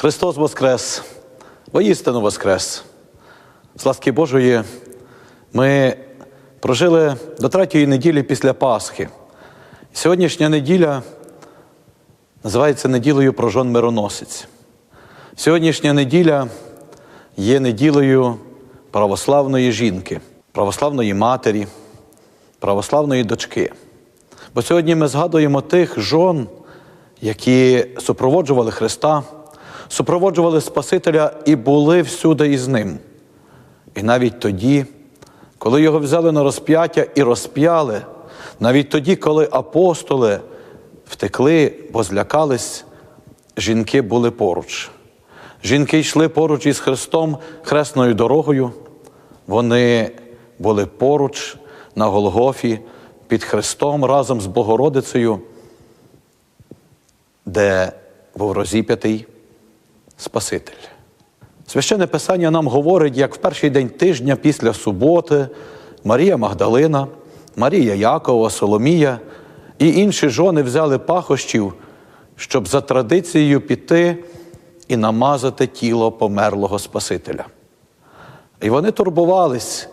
Христос Воскрес, воістину Воскрес. З ласки Божої ми прожили до третьої неділі після Пасхи. Сьогоднішня неділя називається неділею про жон мироносець. Сьогоднішня неділя є неділею православної жінки, православної матері, православної дочки. Бо сьогодні ми згадуємо тих жон, які супроводжували Христа, супроводжували Спасителя і були всюди із Ним. І навіть тоді, коли його взяли на розп'яття і розп'яли, навіть тоді, коли апостоли втекли, бо злякались, жінки були поруч. Жінки йшли поруч із Христом хресною дорогою. Вони були поруч на Голгофі під Христом разом з Богородицею, де був розіп'ятий Спаситель. Священне Писання нам говорить, як в перший день тижня після суботи Марія Магдалина, Марія Якова, Соломія і інші жони взяли пахощів, щоб за традицією піти і намазати тіло померлого Спасителя. І вони турбувались,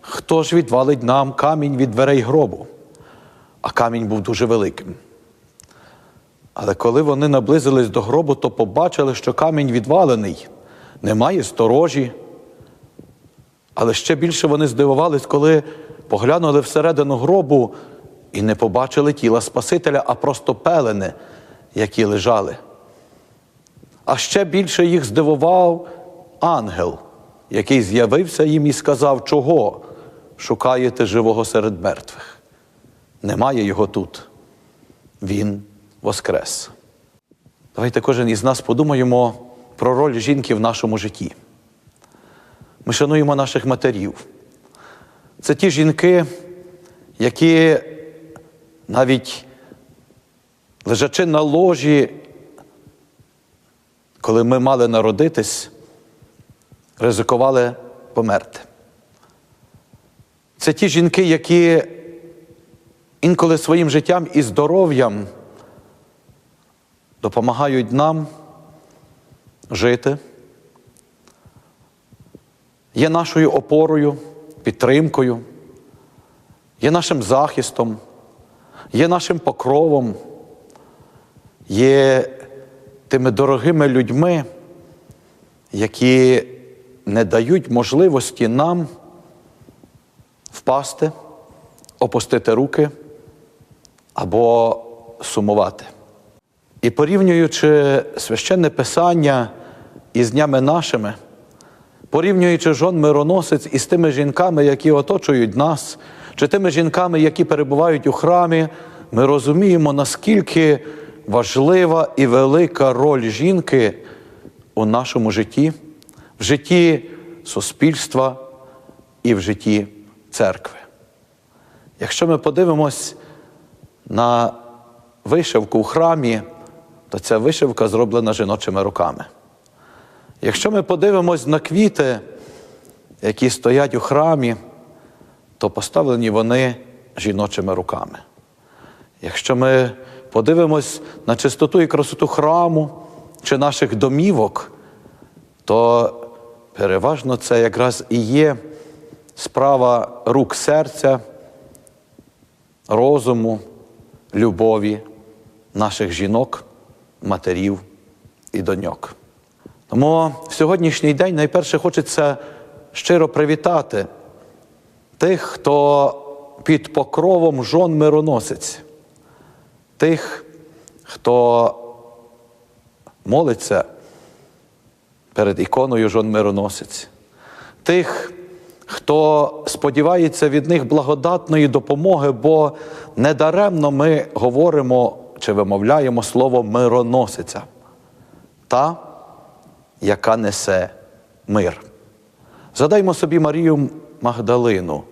хто ж відвалить нам камінь від дверей гробу. А камінь був дуже великим. Але коли вони наблизились до гробу, то побачили, що камінь відвалений, немає сторожі. Але ще більше вони здивувались, коли поглянули всередину гробу і не побачили тіла Спасителя, а просто пелени, які лежали. А ще більше їх здивував ангел, який з'явився їм і сказав, чого шукаєте живого серед мертвих. Немає його тут. Він воскрес. Давайте кожен із нас подумаємо про роль жінки в нашому житті. Ми шануємо наших матерів. Це ті жінки, які навіть лежачи на ложі, коли ми мали народитись, ризикували померти. Це ті жінки, які інколи своїм життям і здоров'ям допомагають нам жити, є нашою опорою, підтримкою, є нашим захистом, є нашим покровом, є тими дорогими людьми, які не дають можливості нам впасти, опустити руки або сумувати. І порівнюючи священне писання із днями нашими, порівнюючи жон мироносець із тими жінками, які оточують нас, чи тими жінками, які перебувають у храмі, ми розуміємо, наскільки важлива і велика роль жінки у нашому житті, в житті суспільства і в житті церкви. Якщо ми подивимось на вишивку у храмі, то ця вишивка зроблена жіночими руками. Якщо ми подивимось на квіти, які стоять у храмі, то поставлені вони жіночими руками. Якщо ми подивимось на чистоту і красоту храму чи наших домівок, то переважно це якраз і є справа рук серця, розуму, любові наших жінок, матерів і доньок. Тому в сьогоднішній день найперше хочеться щиро привітати тих, хто під покровом жон мироносець, тих, хто молиться перед іконою жон мироносець, тих, хто сподівається від них благодатної допомоги, бо недаремно ми говоримо чи вимовляємо слово мироносиця, та, яка несе мир. Згадаймо собі Марію Магдалину,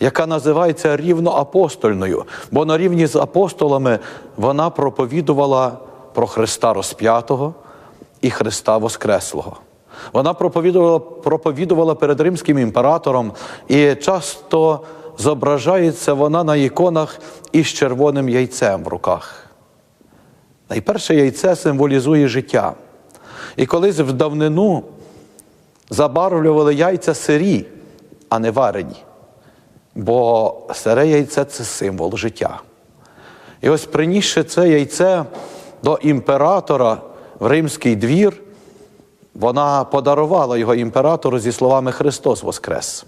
яка називається рівноапостольною, бо на рівні з апостолами вона проповідувала про Христа розп'ятого і Христа Воскреслого. Вона проповідувала, проповідувала перед римським імператором і часто зображається вона на іконах із червоним яйцем в руках. Найперше яйце символізує життя. І колись в давнину забарвлювали яйця сирі, а не варені. Бо сире яйце це символ життя. І ось принісши це яйце до імператора в римський двір, вона подарувала його імператору зі словами Христос Воскрес.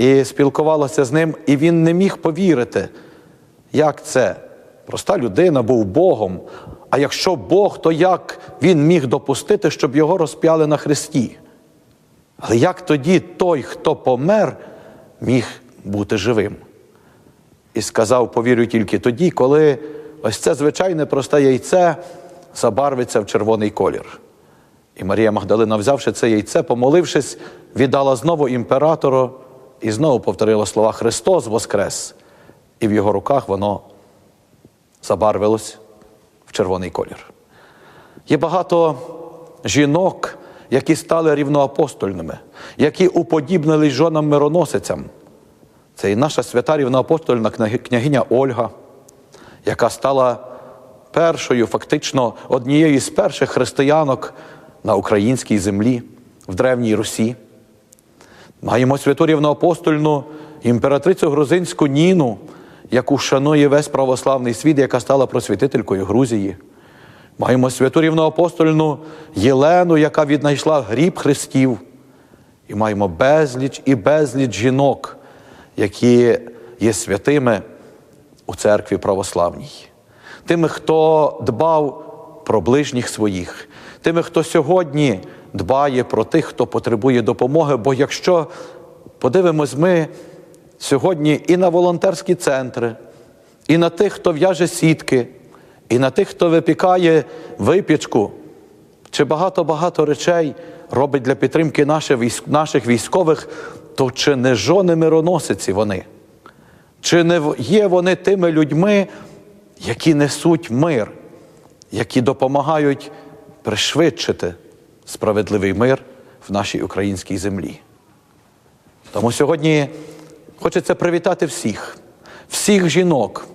І спілкувалася з ним, і він не міг повірити, як це. Проста людина був Богом. А якщо Бог, то як він міг допустити, щоб його розп'яли на хресті? Але як тоді той, хто помер, міг бути живим? І сказав, повірю тільки тоді, коли ось це звичайне просте яйце забарвиться в червоний колір. І Марія Магдалина, взявши це яйце, помолившись, віддала знову імператору і знову повторила слова Христос Воскрес. І в його руках воно забарвилось в червоний колір. Є багато жінок, які стали рівноапостольними, які уподібнились жонам мироносицям. Це і наша свята рівноапостольна княгиня Ольга, яка стала першою, фактично однією з перших християнок на українській землі в Древній Русі. Маємо святу рівноапостольну імператрицю грузинську Ніну, яку шанує весь православний світ, яка стала просвітителькою Грузії. Маємо святу рівноапостольну Єлену, яка віднайшла гріб Христів. І маємо безліч і безліч жінок, які є святими у церкві православній. Тими, хто дбав про ближніх своїх, тими, хто сьогодні дбає про тих, хто потребує допомоги. Бо якщо подивимось ми сьогодні і на волонтерські центри, і на тих, хто в'яже сітки, і на тих, хто випікає випічку, чи багато-багато речей робить для підтримки наших військових, то чи не жони мироносиці вони? Чи не є вони тими людьми, які несуть мир, які допомагають пришвидшити справедливий мир в нашій українській землі? Тому сьогодні хочеться привітати всіх, всіх жінок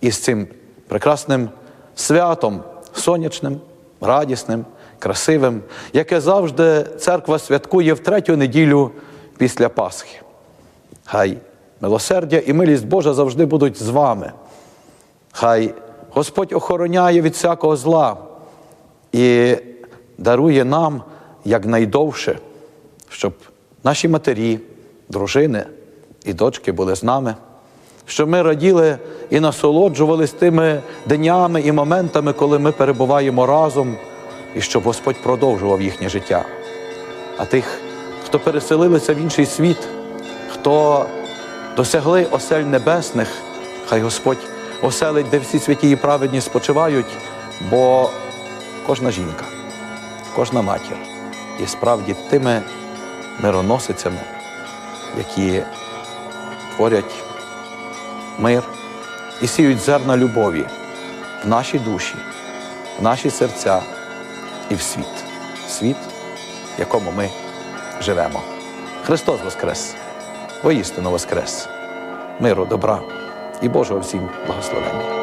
із цим прекрасним святом, сонячним, радісним, красивим, яке завжди церква святкує в третю неділю після Пасхи. Хай милосердя і милість Божа завжди будуть з вами. Хай Господь охороняє від всякого зла і дарує нам якнайдовше, щоб наші матері, дружини і дочки були з нами, щоб ми раділи і насолоджувались тими днями і моментами, коли ми перебуваємо разом, і щоб Господь продовжував їхнє життя. А тих, хто переселилися в інший світ, хто досягли осель небесних, хай Господь оселить, де всі святі і праведні спочивають, бо кожна жінка, кожна матір є справді тими мироносицями, які творять мир і сіють зерна любові в наші душі, в наші серця і в світ, світ, в якому ми живемо. Христос Воскрес! Воістину Воскрес! Миру, добра і Божого всім благословення!